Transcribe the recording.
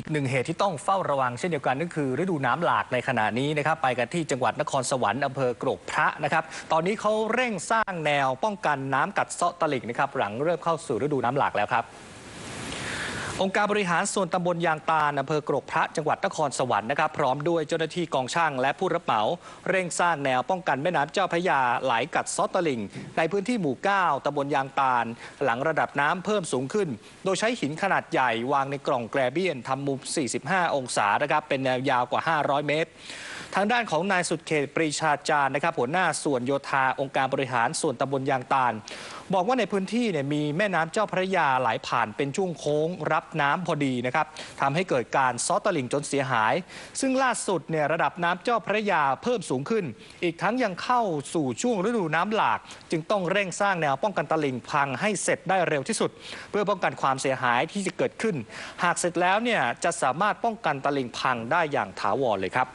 อีกหนึ่งเหตุที่ต้องเฝ้าระวังเช่นเดียวกันนั่นคือ ฤดูน้ำหลากในขณะนี้นะครับไปกันที่จังหวัดนครสวรรค์อำเภอกรกพระนะครับ ตอนนี้เขาเร่งสร้างแนวป้องกันน้ำกัดเซาะตลิ่งนะครับหลังเริ่มเข้าสู่ฤดูน้ำหลากแล้วครับ องค์การบริหารส่วนตำบลยางตาลอำเภอกรกพระจังหวัดนครสวรรค์นะครับพร้อมด้วยเจ้าหน้าที่กองช่างและผู้รับเหมา เร่งสร้างแนวป้องกันแม่น้ำเจ้าพระยาไหลกัดซอตลิง ในพื้นที่หมู่ 9ตำบลยางตาล หลังระดับน้ำเพิ่มสูงขึ้น โดยใช้หินขนาดใหญ่วางในกล่องแกรเบียนทำมุม 45 องศานะครับเป็นแนวยาวกว่า 500 เมตร ทางด้านของนายสุดเขตปรีชาจารย์นะครับหัวหน้าส่วนโยธาองค์การบริหารส่วนตำบลยางตาล บอกว่าในพื้นที่เนี่ยมีแม่น้ำเจ้าพระยาไหลผ่านเป็นช่วงโค้งรับน้ำพอดีนะครับทำให้เกิดการซอตลิ่งจนเสียหาย ซึ่งล่าสุดเนี่ยระดับน้ำเจ้าพระยาเพิ่มสูงขึ้น อีกทั้งยังเข้าสู่ช่วงฤดูน้ำหลาก จึงต้องเร่งสร้างแนวป้องกันตลิ่งพังให้เสร็จได้เร็วที่สุด เพื่อป้องกันความเสียหายที่จะเกิดขึ้น หากเสร็จแล้วเนี่ยจะสามารถป้องกันตลิ่งพังได้อย่างถาวรเลยครับ